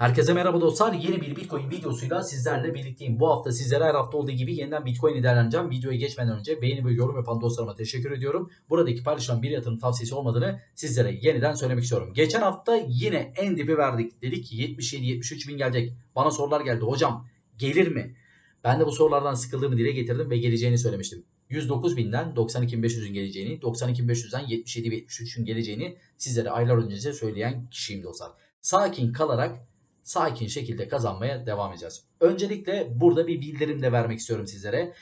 Herkese merhaba dostlar. Yeni bir Bitcoin videosuyla sizlerle birlikteyim. Bu hafta sizlere her hafta olduğu gibi yeniden Bitcoin'i değerlendireceğim. Videoya geçmeden önce beğeni ve yorum yapan dostlarıma teşekkür ediyorum. Buradaki paylaşılan bir yatırım tavsiyesi olmadığını sizlere yeniden söylemek istiyorum. Geçen hafta yine en dibi verdik. Dedik ki 77-73 bin gelecek. Bana sorular geldi. Hocam gelir mi? Ben de bu sorulardan sıkıldığımı dile getirdim ve geleceğini söylemiştim. 109 binden 92.500'ün geleceğini, 92.500'den 77 ve 73'ün geleceğini sizlere aylar önce söyleyen kişiyim dostlar. Sakin kalarak sakin şekilde kazanmaya devam edeceğiz. Öncelikle burada bir bildirim de vermek istiyorum sizlere.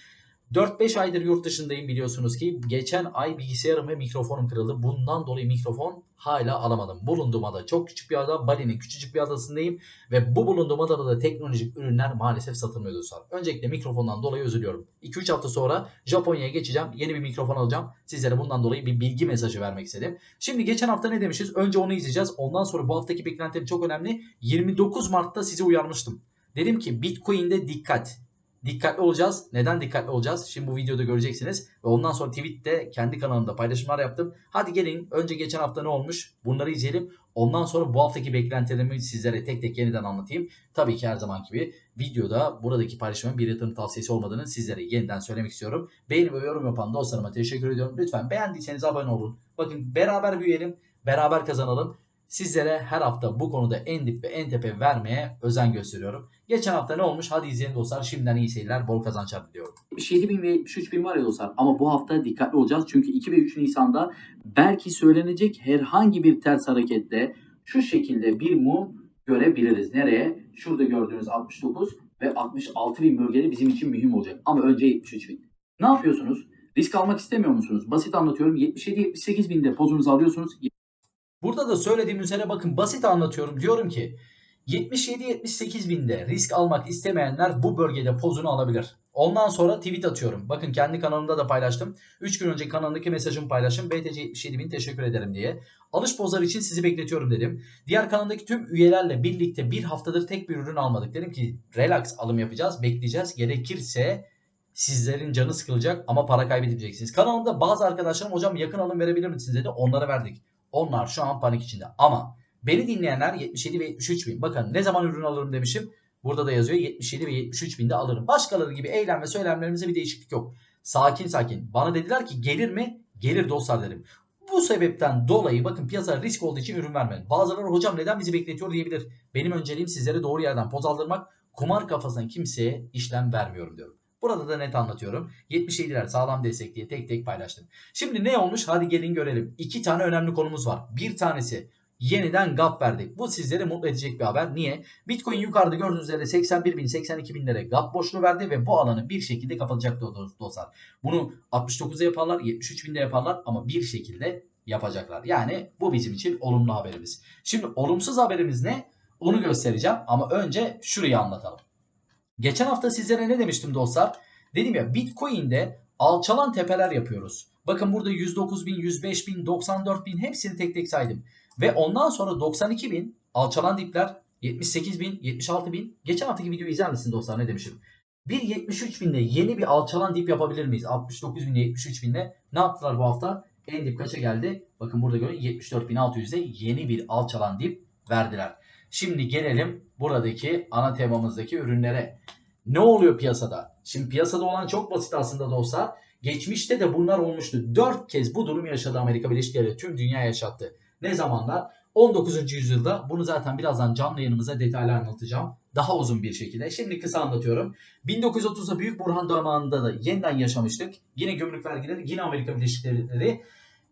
4-5 aydır yurt dışındayım biliyorsunuz ki geçen ay bilgisayarım ve mikrofonum kırıldı. Bundan dolayı mikrofon hala alamadım. Bulunduğum ada çok küçük bir ada. Bali'nin küçücük bir adasındayım. Ve bu bulunduğum adada da teknolojik ürünler maalesef satılmıyor dostlar. Öncelikle mikrofondan dolayı özür diliyorum. 2-3 hafta sonra Japonya'ya geçeceğim. Yeni bir mikrofon alacağım. Sizlere bundan dolayı bir bilgi mesajı vermek istedim. Şimdi geçen hafta ne demişiz? Önce onu izleyeceğiz. Ondan sonra bu haftaki beklentilerim çok önemli. 29 Mart'ta sizi uyarmıştım. Dedim ki Bitcoin'de dikkat. Dikkatli olacağız. Neden dikkatli olacağız? Şimdi bu videoda göreceksiniz. Ve ondan sonra tweette kendi kanalımda paylaşımlar yaptım. Hadi gelin önce geçen hafta ne olmuş? Bunları izleyelim. Ondan sonra bu haftaki beklentilerimi sizlere tek tek yeniden anlatayım. Tabii ki her zaman gibi videoda buradaki paylaşımın bir yatırım tavsiyesi olmadığını sizlere yeniden söylemek istiyorum. Beğeni ve yorum yapan dostlarıma teşekkür ediyorum. Lütfen beğendiyseniz abone olun. Bakın beraber büyüyelim, beraber kazanalım. Sizlere her hafta bu konuda en dip ve en tepe vermeye özen gösteriyorum. Geçen hafta ne olmuş? Hadi izleyelim dostlar. Şimdiden iyi seyirler, bol kazançlar diliyorum. 77 bin ve 73 bin var ya dostlar ama bu hafta dikkatli olacağız çünkü 2 ve 3 Nisan'da belki söylenecek herhangi bir ters harekette şu şekilde bir mum görebiliriz. Nereye? Şurada gördüğünüz 69 ve 66 bin bölgede bizim için mühim olacak ama önce 73 bin. Ne yapıyorsunuz? Risk almak istemiyor musunuz? Basit anlatıyorum. 77-78 binde pozunuzu alıyorsunuz. Burada da söylediğim üzere bakın basit anlatıyorum. Diyorum ki 77-78 binde risk almak istemeyenler bu bölgede pozunu alabilir. Ondan sonra tweet atıyorum. Bakın kendi kanalımda da paylaştım. 3 gün önce kanalımdaki mesajımı paylaştım. BTC 77 bin teşekkür ederim diye. Alış pozlar için sizi bekletiyorum dedim. Diğer kanalımdaki tüm üyelerle birlikte bir haftadır tek bir ürün almadık. Dedim ki relax alım yapacağız. Bekleyeceğiz. Gerekirse sizlerin canı sıkılacak ama para kaybedeceksiniz. Kanalımda bazı arkadaşlarım hocam yakın alım verebilir misiniz dedi. Onlara verdik. Onlar şu an panik içinde. Ama beni dinleyenler 77 ve 73 bin. Bakın ne zaman ürün alırım demişim. Burada da yazıyor 77 ve 73 binde alırım. Başkaları gibi eylem ve söylemlerimize bir değişiklik yok. Sakin sakin. Bana dediler ki gelir mi? Gelir dostlar dedim. Bu sebepten dolayı bakın piyasa risk olduğu için ürün vermedim. Bazıları hocam neden bizi bekletiyor diyebilir. Benim önceliğim sizlere doğru yerden poz aldırmak. Kumar kafasından kimseye işlem vermiyorum diyorum. Burada da net anlatıyorum. 77'ler sağlam destek diye tek tek paylaştım. Şimdi ne olmuş? Hadi gelin görelim. İki tane önemli konumuz var. Bir tanesi yeniden gap verdik. Bu sizleri mutlu edecek bir haber. Niye? Bitcoin yukarıda gördüğünüz üzere 81 bin 82 binlere gap boşluğu verdi ve bu alanı bir şekilde kapatacak dostlar. Bunu 69'da yaparlar 73 binde yaparlar ama bir şekilde yapacaklar. Yani bu bizim için olumlu haberimiz. Şimdi olumsuz haberimiz ne? Onu göstereceğim ama önce şurayı anlatalım. Geçen hafta sizlere ne demiştim dostlar? Dedim ya Bitcoin'de alçalan tepeler yapıyoruz. Bakın burada 109 bin, 105 bin, 94 bin hepsini tek tek saydım. Ve ondan sonra 92 bin alçalan dipler, 78 bin, 76 bin. Geçen haftaki videoyu izler misiniz dostlar ne demişim? Bir 73 binde yeni bir alçalan dip yapabilir miyiz? 69 binde 73 binde ne yaptılar bu hafta? En dip kaça geldi? Bakın burada görün 74.600'de yeni bir alçalan dip verdiler. Şimdi gelelim buradaki ana temamızdaki ürünlere. Ne oluyor piyasada? Şimdi piyasada olan çok basit aslında dostlar. Geçmişte de bunlar olmuştu. 4 kez bu durum yaşadı Amerika Birleşik Devletleri. Tüm dünya yaşattı. Ne zamanlar? 19. yüzyılda bunu zaten birazdan canlı yayınımıza detaylı anlatacağım. Daha uzun bir şekilde. Şimdi kısa anlatıyorum. 1930'da Büyük Burhan zamanında da yeniden yaşamıştık. Yine gümrük vergileri, yine Amerika Birleşik Devletleri.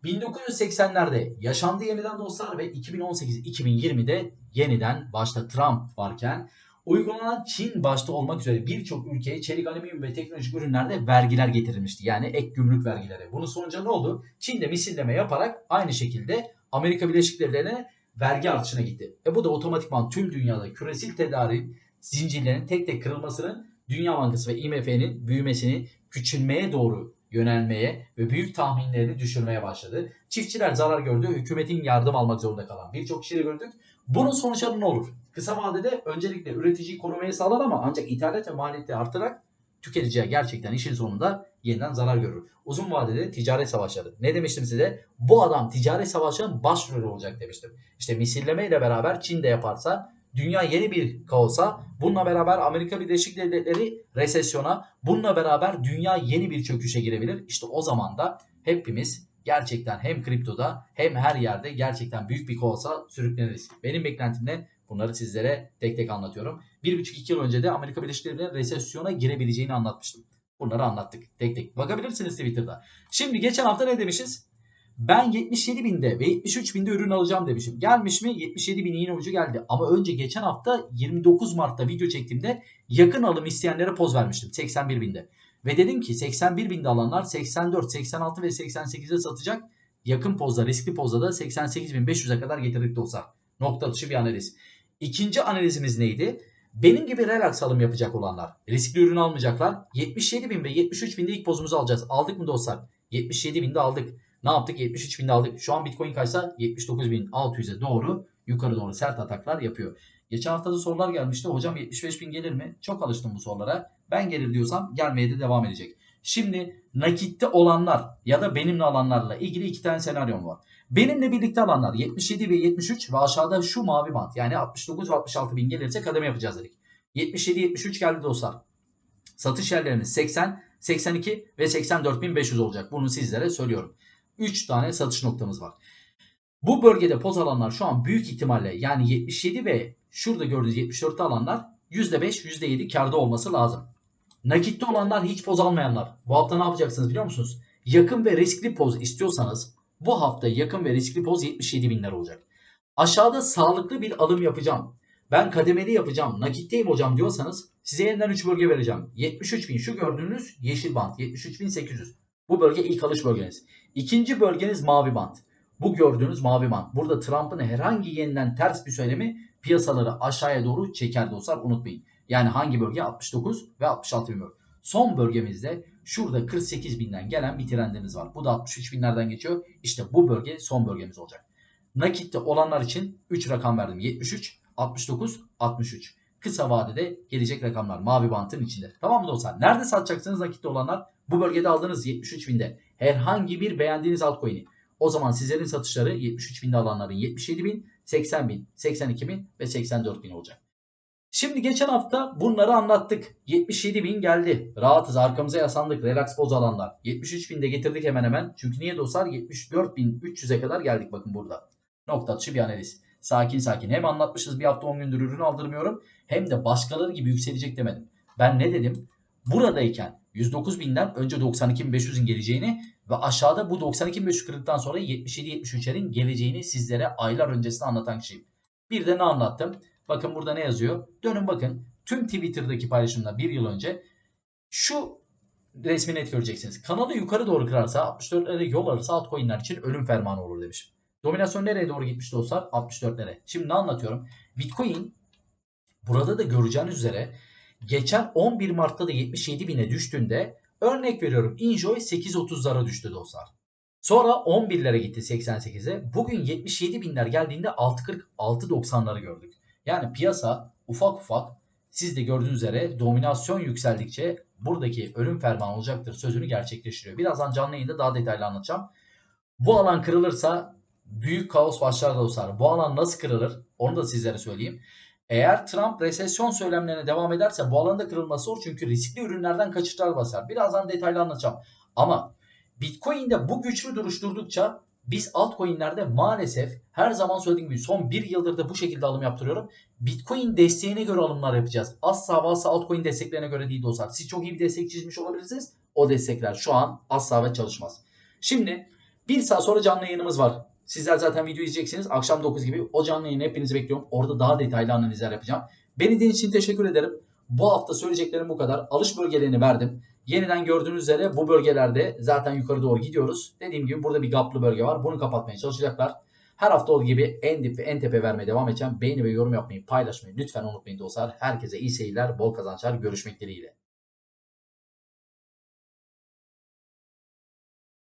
1980'lerde yaşandı yeniden dostlar ve 2018-2020'de yeniden başta Trump varken uygulanan Çin başta olmak üzere birçok ülkeye çelik, alüminyum ve teknolojik ürünlerde vergiler getirilmişti. Yani ek gümrük vergileri. Bunun sonucu ne oldu? Çin de misilleme yaparak aynı şekilde Amerika Birleşik Devletleri'ne vergi artışına gitti. E bu da otomatikman tüm dünyada küresel tedarik zincirlerinin tek tek kırılmasının Dünya Bankası ve IMF'nin büyümesini küçülmeye doğru yönelmeye ve büyük tahminlerini düşürmeye başladı. Çiftçiler zarar gördü, hükümetin yardım almak zorunda kalan birçok kişiyi gördük. Bunun sonuçları ne olur? Kısa vadede öncelikle üreticiyi korumaya sağlar ama ancak ithalat ve maliyeti artırarak tüketiciye gerçekten işin sonunda yeniden zarar görür. Uzun vadede ticaret savaşları. Ne demiştim size? Bu adam ticaret savaşının başrolü olacak demiştim. İşte misilleme ile beraber Çin de yaparsa dünya yeni bir kaosa, bununla beraber Amerika Birleşik Devletleri resesyona, bununla beraber dünya yeni bir çöküşe girebilir. İşte o zaman da hepimiz gerçekten hem kriptoda hem her yerde gerçekten büyük bir kaosa sürükleniriz. Benim beklentim ne? Bunları sizlere tek tek anlatıyorum. 1,5-2 yıl önce de Amerika Birleşik Devletleri resesyona girebileceğini anlatmıştım. Bunları anlattık tek tek. Bakabilirsiniz Twitter'da. Şimdi geçen hafta ne demişiz? Ben 77 binde ve 73 binde ürün alacağım demişim. Gelmiş mi? 77 bin yine ucu geldi. Ama önce geçen hafta 29 Mart'ta video çektiğimde yakın alım isteyenlere poz vermiştim. 81 binde. Ve dedim ki 81 binde alanlar 84, 86 ve 88'e satacak. Yakın pozda, riskli pozda da 88.500'e kadar getirdik dostlar. Nokta atışı bir analiz. İkinci analizimiz neydi? Benim gibi relax alım yapacak olanlar. Riskli ürün almayacaklar. 77 bin ve 73 binde ilk pozumuzu alacağız. Aldık mı dostlar? 77 binde aldık. Ne yaptık? 73 binde aldık. Şu an Bitcoin kaçsa 79.600'e doğru yukarı doğru sert ataklar yapıyor. Geçen hafta da sorular gelmişti. Hocam 75 bin gelir mi? Çok alıştım bu sorulara. Ben gelir diyorsam gelmeye de devam edecek. Şimdi nakitte olanlar ya da benimle alanlarla ilgili iki tane senaryom var. Benimle birlikte alanlar 77 ve 73 ve aşağıda şu mavi bant yani 69 ve 66 bin gelirse kademe yapacağız dedik. 77-73 geldi dostlar. Satış yerlerimiz 80, 82 ve 84.500 olacak. Bunu sizlere söylüyorum. 3 tane satış noktamız var. Bu bölgede poz alanlar şu an büyük ihtimalle yani 77 ve şurada gördüğünüz 74'te alanlar %5, %7 karda olması lazım. Nakitte olanlar hiç poz almayanlar. Bu hafta ne yapacaksınız biliyor musunuz? Yakın ve riskli poz istiyorsanız bu hafta yakın ve riskli poz 77 binler olacak. Aşağıda sağlıklı bir alım yapacağım. Ben kademeli yapacağım. Nakitteyim hocam diyorsanız size yeniden 3 bölge vereceğim. 73 bin şu gördüğünüz yeşil bant 73.800. Bu bölge ilk alış bölgeniz. İkinci bölgeniz mavi bant. Bu gördüğünüz mavi bant. Burada Trump'ın herhangi yeniden ters bir söylemi piyasaları aşağıya doğru çeker dostlar unutmayın. Yani hangi bölge? 69 ve 66 bin bölge. Son bölgemizde şurada 48 binden gelen bir trendimiz var. Bu da 63 binlerden geçiyor. İşte bu bölge son bölgemiz olacak. Nakitte olanlar için 3 rakam verdim. 73, 69, 63. Kısa vadede gelecek rakamlar mavi bantın içinde. Tamam mı dostlar? Nerede satacaksınız nakitte olanlar? Bu bölgede aldığınız 73 binde herhangi bir beğendiğiniz altcoin'i. O zaman sizlerin satışları 73 binde alanların 77 bin, 80 bin, 82 bin ve 84 bin olacak. Şimdi geçen hafta bunları anlattık. 77 bin geldi. Rahatız arkamıza yasandık. Relax poz alanlar. 73 binde getirdik hemen hemen. Çünkü niye dostlar? 74 bin 300'e kadar geldik bakın burada. Nokta atışı bir analiz. Sakin sakin. Hem anlatmışız bir hafta 10 gündür ürün aldırmıyorum. Hem de başkaları gibi yükselecek demedim. Ben ne dedim? Buradayken 109 binden önce 92.500'ün geleceğini ve aşağıda bu 92.500 kırdıktan sonra 77-73'lerin geleceğini sizlere aylar öncesinde anlatan kişiyim. Bir de ne anlattım? Bakın burada ne yazıyor? Dönün bakın. Tüm Twitter'daki paylaşımda bir yıl önce şu resmi net göreceksiniz. Kanalı yukarı doğru kırarsa 64'lere yol alırsa altcoin'ler için ölüm fermanı olur demişim. Dominasyon nereye doğru gitmiş dostlar? 64'lere. Şimdi ne anlatıyorum? Bitcoin burada da göreceğiniz üzere geçen 11 Mart'ta da 77 bine düştüğünde örnek veriyorum Enjoy 8.30'lara düştü dostlar. Sonra 11'lere gitti 88'e. Bugün 77 binler geldiğinde 6.40 6.90'ları gördük. Yani piyasa ufak ufak siz de gördüğünüz üzere dominasyon yükseldikçe buradaki ölüm fermanı olacaktır sözünü gerçekleştiriyor. Birazdan canlı yayında daha detaylı anlatacağım. Bu alan kırılırsa büyük kaos başlar dostlar. Bu alan nasıl kırılır onu da sizlere söyleyeyim. Eğer Trump resesyon söylemlerine devam ederse bu alanda kırılması zor çünkü riskli ürünlerden kaçışlar basar. Birazdan detaylı anlatacağım. Ama Bitcoin'de bu güçlü duruş durdukça biz altcoin'lerde maalesef her zaman söylediğim gibi son bir yıldır da bu şekilde alım yaptırıyorum. Bitcoin desteğine göre alımlar yapacağız. Asla ve asla altcoin desteklerine göre değil dostlar. Siz çok iyi bir destek çizmiş olabilirsiniz. O destekler şu an asla ve çalışmaz. Şimdi bir saat sonra canlı yayınımız var. Sizler zaten video izleyeceksiniz. Akşam 9 gibi o canlı yayını hepinizi bekliyorum. Orada daha detaylı analizler yapacağım. Beni dinlediğiniz için teşekkür ederim. Bu hafta söyleyeceklerim bu kadar. Alış bölgelerini verdim. Yeniden gördüğünüz üzere bu bölgelerde zaten yukarı doğru gidiyoruz. Dediğim gibi burada bir gaplı bölge var. Bunu kapatmaya çalışacaklar. Her hafta olduğu gibi en dip ve en tepe vermeye devam edeceğim. Beğeni ve yorum yapmayı, paylaşmayı lütfen unutmayın dostlar. Herkese iyi seyirler, bol kazançlar. Görüşmek dileğiyle.